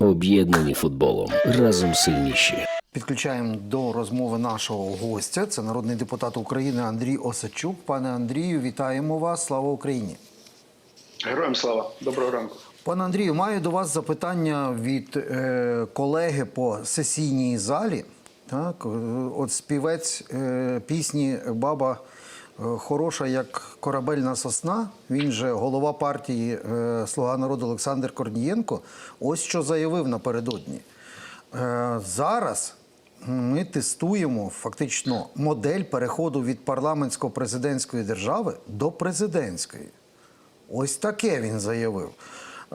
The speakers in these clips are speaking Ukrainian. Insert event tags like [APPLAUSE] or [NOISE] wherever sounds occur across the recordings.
Об'єднані футболом. Разом сильніші. Підключаємо до розмови нашого гостя. Це народний депутат України Андрій Осадчук. Пане Андрію, вітаємо вас. Слава Україні. Героям слава, доброго ранку. Пане Андрію, маю до вас запитання від е, колеги по сесійній залі. Так, е, от співець е, пісні Баба хороша, як корабельна сосна. Він же голова партії е, Слуга народу Олександр Корнієнко. Ось що заявив напередодні. Е, зараз ми тестуємо фактично модель переходу від парламентсько-президентської держави до президентської. Ось таке він заявив.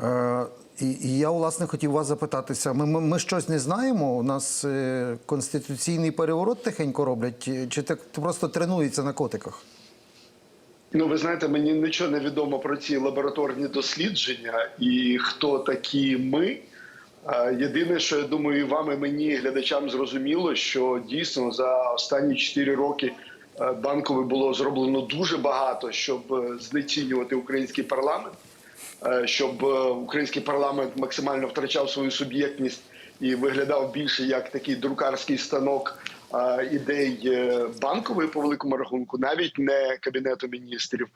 Е, і, і я, власне, хотів вас запитатися: ми, ми, ми щось не знаємо? У нас е, конституційний переворот тихенько роблять, чи- так просто тренуються на котиках? Ну, ви знаєте, мені нічого не відомо про ці лабораторні дослідження і хто такі ми. Е, Єдине, що я думаю, і вам і мені, глядачам, зрозуміло, що дійсно за останні 4 роки е, банкові було зроблено дуже багато, щоб знецінювати український парламент, щоб е, український парламент максимально втрачав свою суб'єктність і виглядав більше як такий друкарський станок е, ідей е, банкової по великому рахунку, навіть не кабінету міністрів.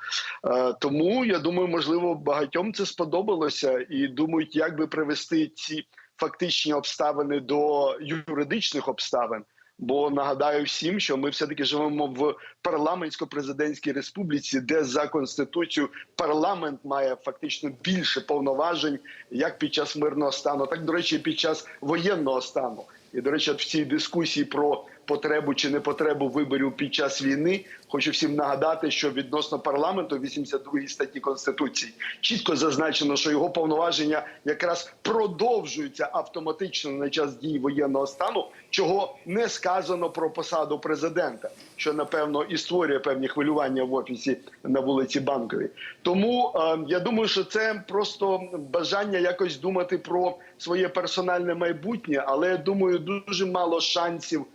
Е, Тому я думаю, можливо, багатьом це сподобалося і думають, як би привести ці фактичні обставини до юридичних обставин. Бо нагадаю всім, що ми все таки живемо в парламентсько-президентській республіці, де за конституцію парламент має фактично більше повноважень як під час мирного стану, так до речі, під час воєнного стану. І до речі, в цій дискусії про потребу чи непотребу виборів під час війни хочу всім нагадати, що відносно парламенту 82 статті конституції чітко зазначено, що його повноваження якраз продовжуються автоматично на час дій воєнного стану, чого не сказано про посаду президента, що напевно і створює певні хвилювання в офісі на вулиці Банковій. Тому е, я думаю, що це просто бажання якось думати про своє персональне майбутнє, але я думаю, дуже мало шансів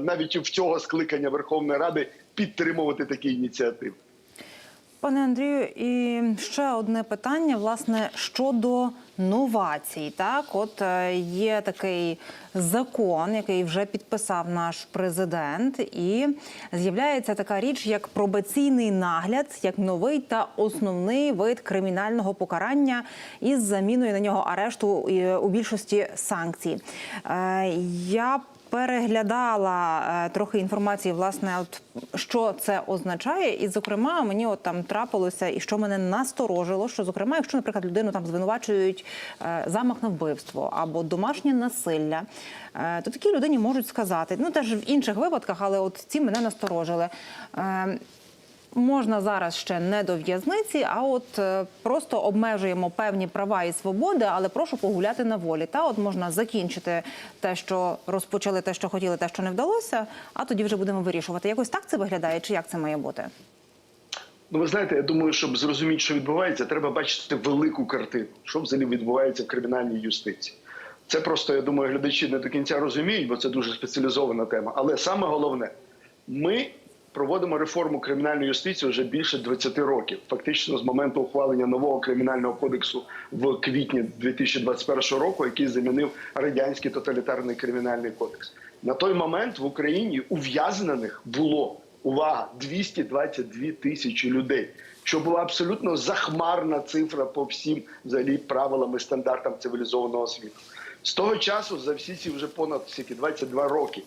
навіть в цього скликання Верховної Ради підтримувати такі ініціативи. Пане Андрію, і ще одне питання, власне, щодо новацій. Так, от е, є такий закон, який вже підписав наш президент, і з'являється така річ, як пробаційний нагляд, як новий та основний вид кримінального покарання із заміною на нього арешту е, у більшості санкцій. Е, Я переглядала е, трохи інформації, власне, от що це означає, і зокрема мені от там трапилося, і що мене насторожило, що зокрема, якщо, наприклад, людину там звинувачують е, замах на вбивство або домашнє насилля, е, то такі людині можуть сказати, ну теж в інших випадках, але от ці мене насторожили. Можна зараз ще не до в'язниці, а от е, просто обмежуємо певні права і свободи, але прошу погуляти на волі. Та от можна закінчити те, що розпочали, те, що хотіли, те, що не вдалося. А тоді вже будемо вирішувати. Якось так це виглядає, чи як це має бути? Ну, ви знаєте, я думаю, щоб зрозуміти, що відбувається, треба бачити велику картину, що взагалі відбувається в кримінальній юстиції. Це просто, я думаю, глядачі не до кінця розуміють, бо це дуже спеціалізована тема. Але саме головне, ми проводимо реформу кримінальної юстиції вже більше 20 років. Фактично, з моменту ухвалення нового кримінального кодексу в квітні 2021 року, який замінив радянський тоталітарний кримінальний кодекс. На той момент в Україні ув'язнених було увага 222 тисячі людей. Що була абсолютно захмарна цифра по всім взагалі правилам і стандартам цивілізованого світу. З того часу за всі ці вже понад скільки, 22 роки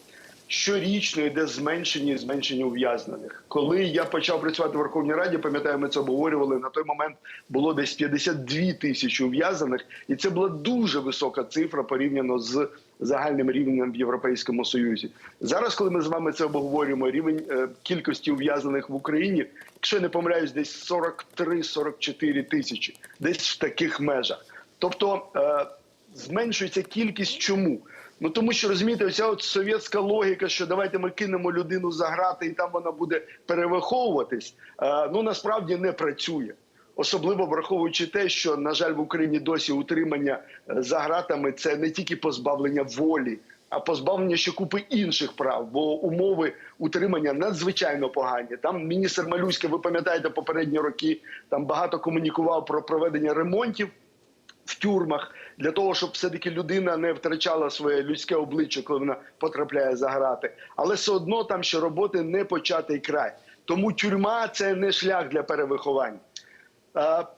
щорічно йде зменшення і зменшення ув'язнених. Коли я почав працювати в Верховній Раді, пам'ятаю, ми це обговорювали. На той момент було десь 52 тисячі ув'язнених, і це була дуже висока цифра порівняно з загальним рівнем в Європейському Союзі. Зараз, коли ми з вами це обговорюємо, рівень е, кількості ув'язнених в Україні, якщо не помиляюсь, десь 43-44 тисячі, десь в таких межах. Тобто е, зменшується кількість чому? Ну тому що розумієте, оця от совєтська логіка, що давайте ми кинемо людину за грати, і там вона буде перевиховуватись. е, ну насправді не працює. Особливо враховуючи те, що на жаль в Україні досі утримання е, за гратами це не тільки позбавлення волі, а позбавлення ще купи інших прав, бо умови утримання надзвичайно погані. Там міністр Малюська, ви пам'ятаєте, попередні роки там багато комунікував про проведення ремонтів в тюрмах для того, щоб все-таки людина не втрачала своє людське обличчя, коли вона потрапляє за грати. Але все одно там ще роботи не початий край. Тому тюрма це не шлях для перевиховання.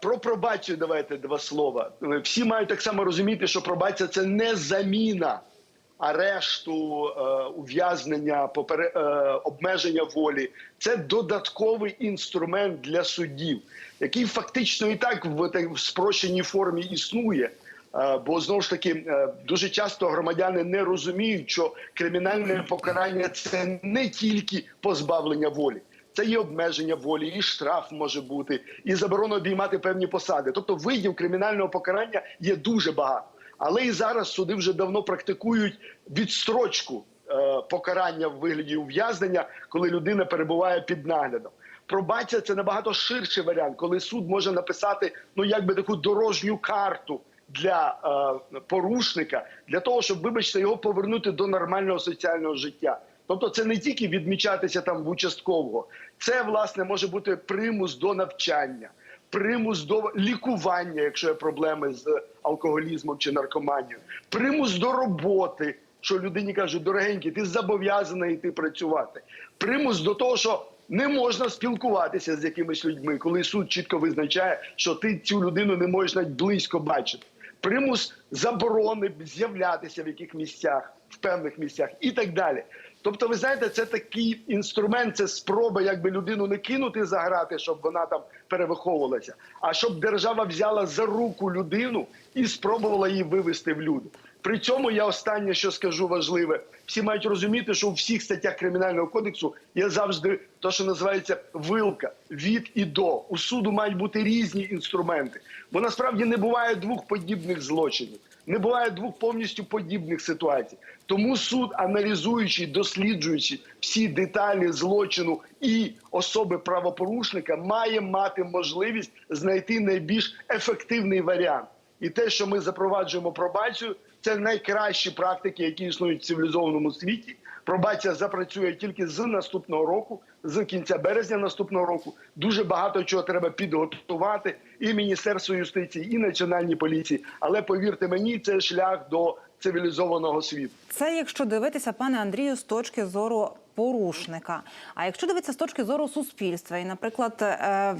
Про пробацію давайте два слова. Всі мають так само розуміти, що пробація це не заміна арешту, е, ув'язнення, попере- е, обмеження волі. Це додатковий інструмент для суддів, який фактично і так в, спрощеній формі існує. Е, Бо знову ж таки дуже часто громадяни не розуміють, що кримінальне покарання це не тільки позбавлення волі. Це і обмеження волі, і штраф може бути, і заборона обіймати певні посади. Тобто видів кримінального покарання є дуже багато. Але і зараз суди вже давно практикують відстрочку е, покарання в вигляді ув'язнення, коли людина перебуває під наглядом. Пробація це набагато ширший варіант, коли суд може написати ну якби таку дорожню карту для е, порушника для того, щоб, вибачте, його повернути до нормального соціального життя. Тобто, це не тільки відмічатися там в участкового, це власне може бути примус до навчання, примус до лікування, якщо є проблеми з алкоголізмом чи наркоманією, примус до роботи. Що людині кажуть, дорогенький, ти зобов'язаний йти працювати. Примус до того, що не можна спілкуватися з якимись людьми, коли суд чітко визначає, що ти цю людину не можеш навіть близько бачити. Примус заборони з'являтися в яких місцях, в певних місцях і так далі. Тобто, ви знаєте, це такий інструмент, це спроба, якби людину не кинути за грати, щоб вона там перевиховувалася, а щоб держава взяла за руку людину і спробувала її вивести в люди. При цьому я останнє, що скажу важливе, всі мають розуміти, що у всіх статтях кримінального кодексу є завжди те, що називається вилка від і до. У суду мають бути різні інструменти, бо насправді не буває двох подібних злочинів, не буває двох повністю подібних ситуацій. Тому суд, аналізуючи, досліджуючи всі деталі злочину і особи правопорушника, має мати можливість знайти найбільш ефективний варіант. І те, що ми запроваджуємо пробацію, це найкращі практики, які існують в цивілізованому світі. Пробація запрацює тільки з наступного року, з кінця березня наступного року. Дуже багато чого треба підготувати і Міністерство юстиції, і Національній поліції. Але повірте мені, це шлях до цивілізованого світу. Це якщо дивитися, пане Андрію, з точки зору порушника. А якщо дивитися з точки зору суспільства, і, наприклад, е,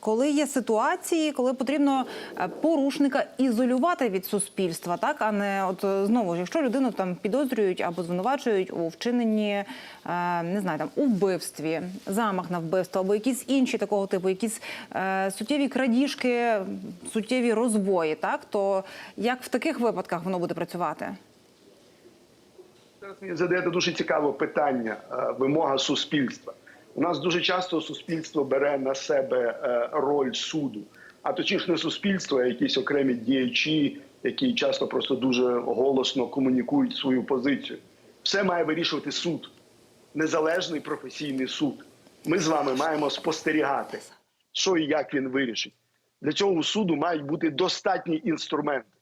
коли є ситуації, коли потрібно е, порушника ізолювати від суспільства, так а не от е, знову ж, якщо людину там підозрюють або звинувачують у вчиненні, не знаю, там у вбивстві, замах на вбивство, або якісь інші такого типу, якісь суттєві крадіжки, суттєві розбої, так то як в таких випадках воно буде працювати? Зараз мені задаєте дуже цікаве питання, е, вимога суспільства. У нас дуже часто суспільство бере на себе е, роль суду, а точніше не суспільство, а якісь окремі діячі, які часто просто дуже голосно комунікують свою позицію. Все має вирішувати суд, незалежний професійний суд. Ми з вами маємо спостерігати, що і як він вирішить. Для цього суду мають бути достатні інструменти.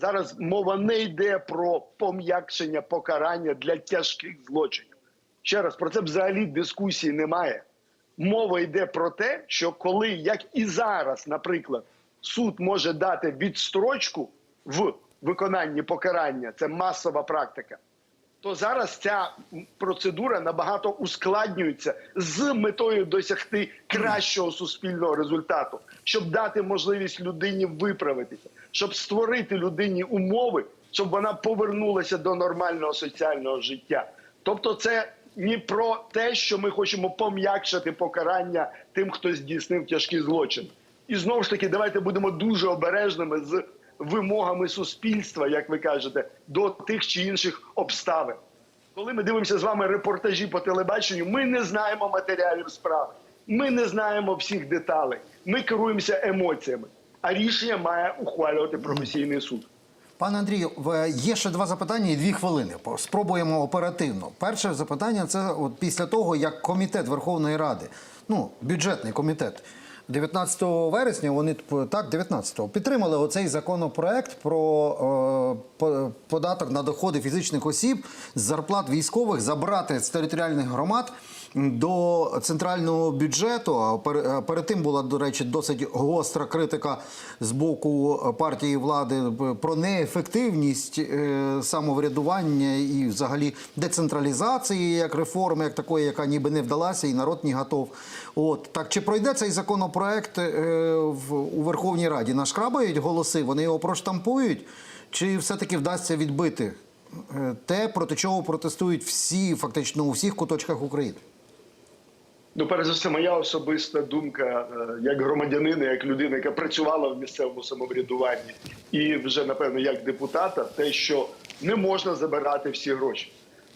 Зараз мова не йде про пом'якшення покарання для тяжких злочинів. Ще раз про це взагалі дискусії немає. Мова йде про те, що коли, як і зараз, наприклад, суд може дати відстрочку в виконанні покарання, це масова практика. То зараз ця процедура набагато ускладнюється з метою досягти кращого суспільного результату, щоб дати можливість людині виправитися, щоб створити людині умови, щоб вона повернулася до нормального соціального життя. Тобто, це не про те, що ми хочемо пом'якшити покарання тим, хто здійснив тяжкі злочини. І знову ж таки, давайте будемо дуже обережними з вимогами суспільства, як ви кажете, до тих чи інших обставин. Коли ми дивимося з вами репортажі по телебаченню, ми не знаємо матеріалів справи, ми не знаємо всіх деталей, ми керуємося емоціями, а рішення має ухвалювати професійний суд. Пане Андрію, є ще два запитання і дві хвилини. Спробуємо оперативно. Перше запитання це от після того, як комітет Верховної Ради, ну бюджетний комітет, 19 вересня вони так, 19-го, підтримали оцей законопроект про е, податок на доходи фізичних осіб з зарплат військових забрати з територіальних громад до центрального бюджету. Пер- перед тим була, до речі, досить гостра критика з боку партії влади про неефективність е, самоврядування і взагалі децентралізації як реформи, як такої, яка ніби не вдалася, і народ не готов. От так чи пройде цей законопроект е, у Верховній Раді? Нашкрабають голоси, вони його проштампують, чи все-таки вдасться відбити е, те, проти чого протестують всі, фактично у всіх куточках України? Ну, перш за все, моя особиста думка е, як громадянина, як людина, яка працювала в місцевому самоврядуванні, і вже напевно як депутата, те, що не можна забирати всі гроші.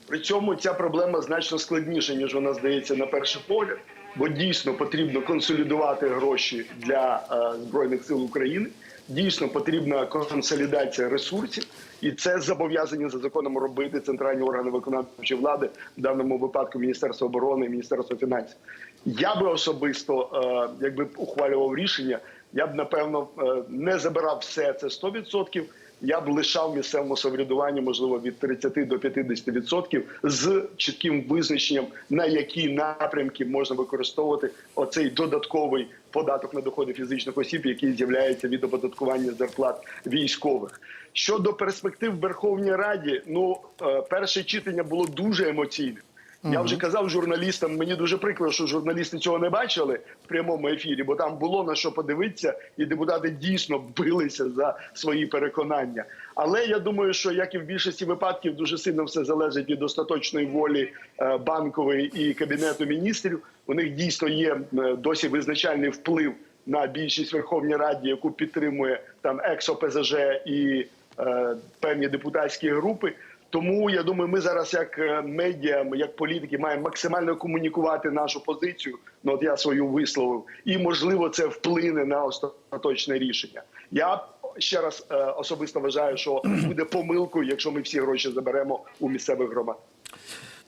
При цьому ця проблема значно складніша, ніж вона здається на перший погляд, бо дійсно потрібно консолідувати гроші для е, збройних сил України. Дійсно потрібна консолідація ресурсів, і це зобов'язані за законом робити центральні органи виконавчої влади, в даному випадку Міністерство оборони і Міністерство фінансів. Я би особисто, е, якби ухвалював рішення, я б напевно е, не забирав все це 100%, я б лишав місцевому самоврядуванню, можливо, від 30 до 50% з чітким визначенням, на які напрямки можна використовувати оцей додатковий податок на доходи фізичних осіб, який з'являється від оподаткування зарплат військових. Щодо перспектив в Верховній Раді, ну е, перше читання було дуже емоційним. Я вже казав журналістам, мені дуже прикро, що журналісти цього не бачили в прямому ефірі, бо там було на що подивитися, і депутати дійсно билися за свої переконання. Але я думаю, що як і в більшості випадків, дуже сильно все залежить від остаточної волі е, банкової і кабінету міністрів. У них дійсно є е, досі визначальний вплив на більшість Верховній Раді, яку підтримує там екс-ОПЗЖ і е, певні депутатські групи. Тому я думаю, ми зараз, як е, медіа, як політики, маємо максимально комунікувати нашу позицію. Ну от я свою висловив, і можливо це вплине на остаточне рішення. Я ще раз е, особисто вважаю, що [CLEARS THROAT] буде помилкою, якщо ми всі гроші заберемо у місцевих громад.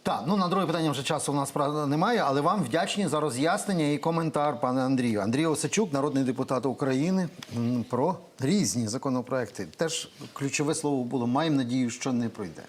Так, ну на друге питання вже часу у нас немає, але вам вдячні за роз'яснення і коментар, пане Андрію. Андрій Осачук, народний депутат України, про різні законопроекти. Теж ключове слово було. Маємо надію, що не пройде.